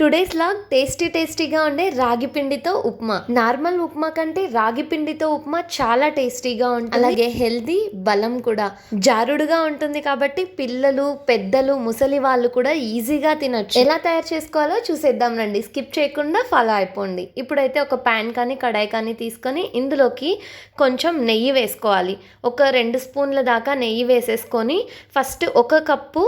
Today's log tasty టేస్టీగా ఉండే రాగి పిండితో ఉప్మా. నార్మల్ ఉప్మా కంటే రాగి పిండితో ఉప్మా చాలా టేస్టీగా ఉంటుంది. అలాగే హెల్దీ బలం కూడా. జారుడుగా ఉంటుంది కాబట్టి పిల్లలు పెద్దలు ముసలి వాళ్ళు కూడా ఈజీగా తినొచ్చు. ఎలా తయారు చేసుకోవాలో చూసేద్దాం రండి. స్కిప్ చేయకుండా ఫాలో అయిపోండి. ఇప్పుడైతే ఒక ప్యాన్ కానీ కడాయి కానీ తీసుకొని ఇందులోకి కొంచెం నెయ్యి వేసుకోవాలి. ఒక రెండు స్పూన్ల దాకా నెయ్యి వేసేసుకొని ఫస్ట్ ఒక కప్పు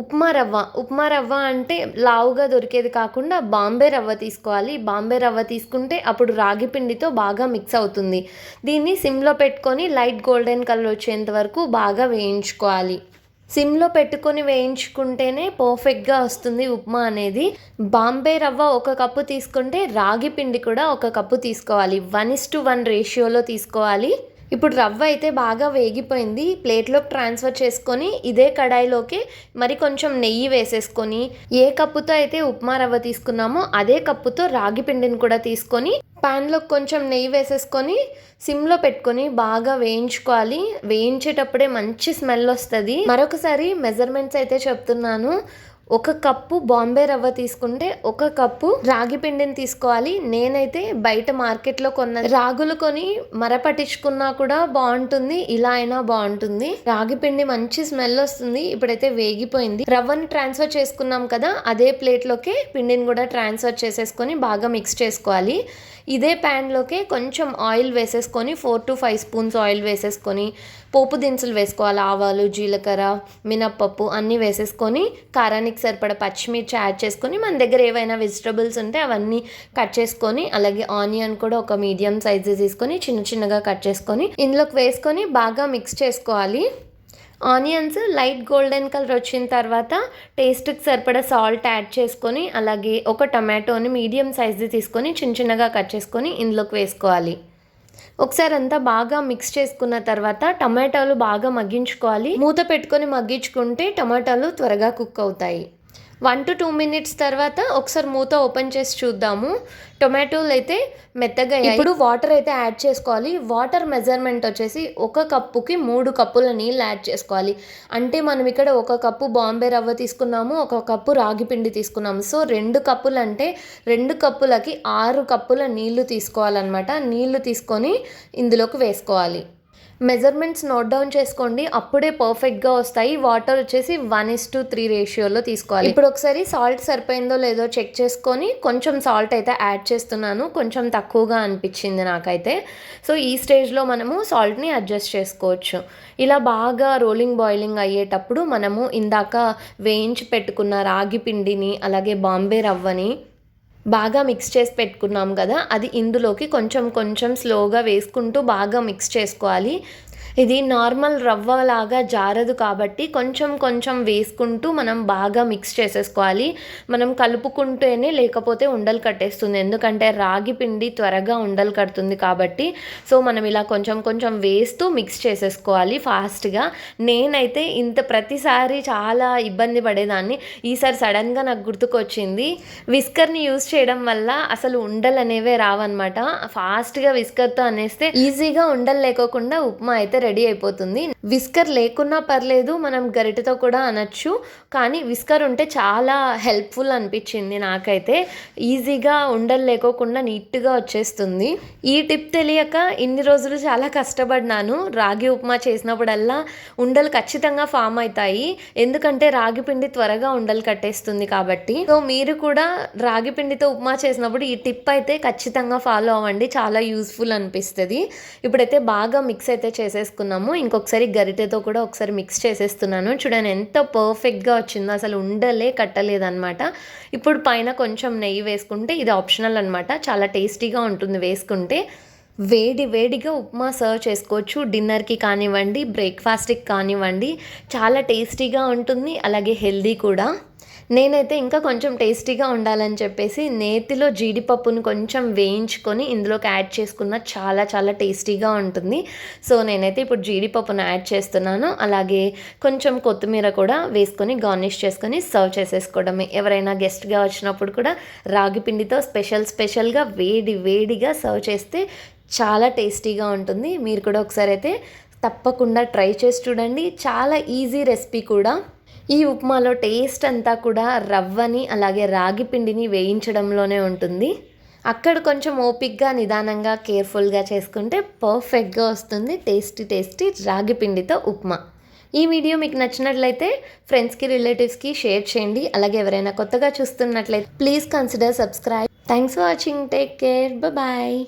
ఉప్మా రవ్వ. ఉప్మా రవ్వ అంటే లావుగా దొరికేది కాకుండా బాంబే రవ్వ తీసుకోవాలి. బాంబే రవ్వ తీసుకుంటే అప్పుడు రాగి పిండితో బాగా మిక్స్ అవుతుంది. దీన్ని సిమ్లో పెట్టుకొని లైట్ గోల్డెన్ కలర్ వచ్చేంత వరకు బాగా వేయించుకోవాలి. సిమ్లో పెట్టుకొని వేయించుకుంటేనే పర్ఫెక్ట్గా వస్తుంది ఉప్మా అనేది. బాంబే రవ్వ ఒక కప్పు తీసుకుంటే రాగి పిండి కూడా ఒక కప్పు తీసుకోవాలి. వన్ ఇస్ టు వన్ రేషియోలో తీసుకోవాలి. ఇప్పుడు రవ్వ అయితే బాగా వేగిపోయింది. ప్లేట్లోకి ట్రాన్స్ఫర్ చేసుకొని ఇదే కడాయిలోకి మరి కొంచెం నెయ్యి వేసేసుకొని ఏ కప్పుతో అయితే ఉప్మా రవ్వ తీసుకున్నామో అదే కప్పుతో రాగి పిండిని కూడా తీసుకొని ప్యాన్లో కొంచెం నెయ్యి వేసేసుకొని సిమ్లో పెట్టుకొని బాగా వేయించుకోవాలి. వేయించేటప్పుడే మంచి స్మెల్ వస్తుంది. మరొకసారి మెజర్మెంట్స్ అయితే చెప్తున్నాను. ఒక కప్పు బాంబే రవ్వ తీసుకుంటే ఒక కప్పు రాగి పిండిని తీసుకోవాలి. నేనైతే బయట మార్కెట్లో కొన్న రాగులు కొని మరపట్టించుకున్నా కూడా బాగుంటుంది. ఇలా అయినా బాగుంటుంది. రాగి పిండి మంచి స్మెల్ వస్తుంది. ఇప్పుడైతే వేగిపోయింది. రవ్వని ట్రాన్స్ఫర్ చేసుకున్నాం కదా అదే ప్లేట్లోకి పిండిని కూడా ట్రాన్స్ఫర్ చేసేసుకొని బాగా మిక్స్ చేసుకోవాలి. ఇదే ప్యాన్లోకి కొంచెం ఆయిల్ వేసేసుకొని four to five spoons oil వేసేసుకొని పోపు దినుసులు వేసుకోవాలి. ఆవాలు జీలకర్ర మినప్పప్పు అన్నీ వేసేసుకొని కారానికి సరిపడ పచ్చిమిర్చి యాడ్ చేసుకొని మన దగ్గర ఏవైనా వెజిటబుల్స్ ఉంటే అవన్నీ కట్ చేసుకొని అలాగే ఆనియన్ కూడా ఒక మీడియం సైజు తీసుకొని చిన్న చిన్నగా కట్ చేసుకొని ఇందులోకి వేసుకొని బాగా మిక్స్ చేసుకోవాలి. ఆనియన్స్ లైట్ గోల్డెన్ కలర్ వచ్చిన తర్వాత టేస్ట్కి సరిపడా సాల్ట్ యాడ్ చేసుకొని అలాగే ఒక టమాటోని మీడియం సైజు తీసుకొని చిన్న చిన్నగా కట్ చేసుకొని ఇందులోకి వేసుకోవాలి. ఒకసారి అంతా బాగా మిక్స్ చేసుకున్న తర్వాత టమాటాలు బాగా మగ్గించుకోవాలి. మూత పెట్టుకొని మగ్గించుకుంటే టమాటాలు త్వరగా కుక్ అవుతాయి. వన్ టు టూ మినిట్స్ తర్వాత ఒకసారి మూత ఓపెన్ చేసి చూద్దాము. టొమాటోలు అయితే మెత్తగా. ఇప్పుడు వాటర్ అయితే యాడ్ చేసుకోవాలి. వాటర్ మెజర్మెంట్ వచ్చేసి ఒక కప్పుకి మూడు కప్పుల నీళ్ళు యాడ్ చేసుకోవాలి. అంటే మనం ఇక్కడ ఒక కప్పు బాంబే రవ్వ తీసుకున్నాము ఒక కప్పు రాగి పిండి తీసుకున్నాము. సో రెండు కప్పులు అంటే రెండు కప్పులకి ఆరు కప్పుల నీళ్ళు తీసుకోవాలన్నమాట. నీళ్ళు తీసుకొని ఇందులోకి వేసుకోవాలి. మెజర్మెంట్స్ నోట్ డౌన్ చేసుకోండి అప్పుడే పర్ఫెక్ట్గా వస్తాయి. వాటర్ వచ్చేసి వన్ ఇస్ టు త్రీ రేషియోలో తీసుకోవాలి. ఇప్పుడు ఒకసారి సాల్ట్ సరిపోయిందో లేదో చెక్ చేసుకొని కొంచెం సాల్ట్ అయితే యాడ్ చేస్తున్నాను. కొంచెం తక్కువగా అనిపించింది నాకైతే. సో ఈ స్టేజ్లో మనము సాల్ట్ని అడ్జస్ట్ చేసుకోవచ్చు. ఇలా బాగా రోలింగ్ బాయిలింగ్ అయ్యేటప్పుడు మనము ఇందాక వేయించి పెట్టుకున్న రాగి పిండిని అలాగే బాంబే రవ్వని బాగా మిక్స్ చేసి పెట్టుకున్నాం కదా అది ఇందులోకి కొంచెం కొంచెం స్లోగా వేసుకుంటూ బాగా మిక్స్ చేసుకోవాలి. ఇది నార్మల్ రవ్వ లాగా జారదు కాబట్టి కొంచెం కొంచెం వేసుకుంటూ మనం బాగా మిక్స్ చేసేసుకోవాలి. మనం కలుపుకుంటేనే లేకపోతే ఉండలు కట్టేస్తుంది. ఎందుకంటే రాగి పిండి త్వరగా ఉండలు కడుతుంది కాబట్టి. సో మనం ఇలా కొంచెం కొంచెం వేస్తూ మిక్స్ చేసేసుకోవాలి ఫాస్ట్గా. నేనైతే ఇంత ప్రతిసారి చాలా ఇబ్బంది పడేదాన్ని. ఈసారి సడన్గా నాకు గుర్తుకొచ్చింది. విస్కర్ని యూస్ చేయడం వల్ల అసలు ఉండలు అనేవే రావన్నమాట. ఫాస్ట్గా విస్కర్తో అనేస్తే ఈజీగా ఉండలు లేకోకుండా ఉప్మా అయితే రెడీ అయిపోతుంది. విస్కర్ లేకున్నా పర్లేదు మనం గరిటతో కూడా అనొచ్చు. కానీ విస్కర్ ఉంటే చాలా హెల్ప్ఫుల్ అనిపించింది నాకైతే. ఈజీగా ఉండలు లేకోకుండా నీట్గా వచ్చేస్తుంది. ఈ టిప్ తెలియక ఇన్ని రోజులు చాలా కష్టపడినాను. రాగి ఉప్మా చేసినప్పుడల్లా ఉండలు ఖచ్చితంగా ఫామ్ అవుతాయి. ఎందుకంటే రాగి పిండి త్వరగా ఉండలు కట్టేస్తుంది కాబట్టి. సో మీరు కూడా రాగి పిండితో ఉప్మా చేసినప్పుడు ఈ టిప్ అయితే ఖచ్చితంగా ఫాలో అవ్వండి. చాలా యూస్ఫుల్ అనిపిస్తుంది. ఇప్పుడైతే బాగా మిక్స్ అయితే వేసేసుకున్నాము ఇంకొకసారి గరిటెతో కూడా ఒకసారి మిక్స్ చేసేస్తున్నాను. చూడండి ఎంత పర్ఫెక్ట్గా వచ్చిందో. అసలు ఉండలే కట్టలేదన్నమాట. ఇప్పుడు పైన కొంచెం నెయ్యి వేసుకుంటే ఇది ఆప్షనల్ అనమాట చాలా టేస్టీగా ఉంటుంది వేసుకుంటే. వేడి వేడిగా ఉప్మా సర్వ్ చేసుకోవచ్చు. డిన్నర్కి కానివ్వండి బ్రేక్ఫాస్ట్కి కానివ్వండి. చాలా టేస్టీగా ఉంటుంది. అలాగే హెల్దీ కూడా. నేనైతే ఇంకా కొంచెం టేస్టీగా ఉండాలని చెప్పేసి నేతిలో జీడిపప్పును కొంచెం వేయించుకొని ఇందులోకి యాడ్ చేసుకున్న చాలా చాలా టేస్టీగా ఉంటుంది. సో నేనైతే ఇప్పుడు జీడిపప్పును యాడ్ చేస్తున్నాను. అలాగే కొంచెం కొత్తిమీర కూడా వేసుకొని గార్నిష్ చేసుకొని సర్వ్ చేసేసుకోవడమే. ఎవరైనా గెస్ట్గా వచ్చినప్పుడు కూడా రాగి పిండితో స్పెషల్ స్పెషల్గా వేడి వేడిగా సర్వ్ చేస్తే చాలా టేస్టీగా ఉంటుంది. మీరు కూడా ఒకసారి అయితే తప్పకుండా ట్రై చేసి చూడండి. చాలా ఈజీ రెసిపీ కూడా. ఈ ఉప్మాలో టేస్ట్ అంతా కూడా రవ్వని అలాగే రాగి పిండిని వేయించడంలోనే ఉంటుంది. అక్కడ కొంచెం ఓపిక్గా నిదానంగా కేర్ఫుల్గా చేసుకుంటే పర్ఫెక్ట్గా వస్తుంది టేస్టీ టేస్టీ రాగి పిండితో ఉప్మా. ఈ వీడియో మీకు నచ్చినట్లయితే ఫ్రెండ్స్కి రిలేటివ్స్కి షేర్ చేయండి. అలాగే ఎవరైనా కొత్తగా చూస్తున్నట్లయితే please consider subscribe thanks for watching take care bye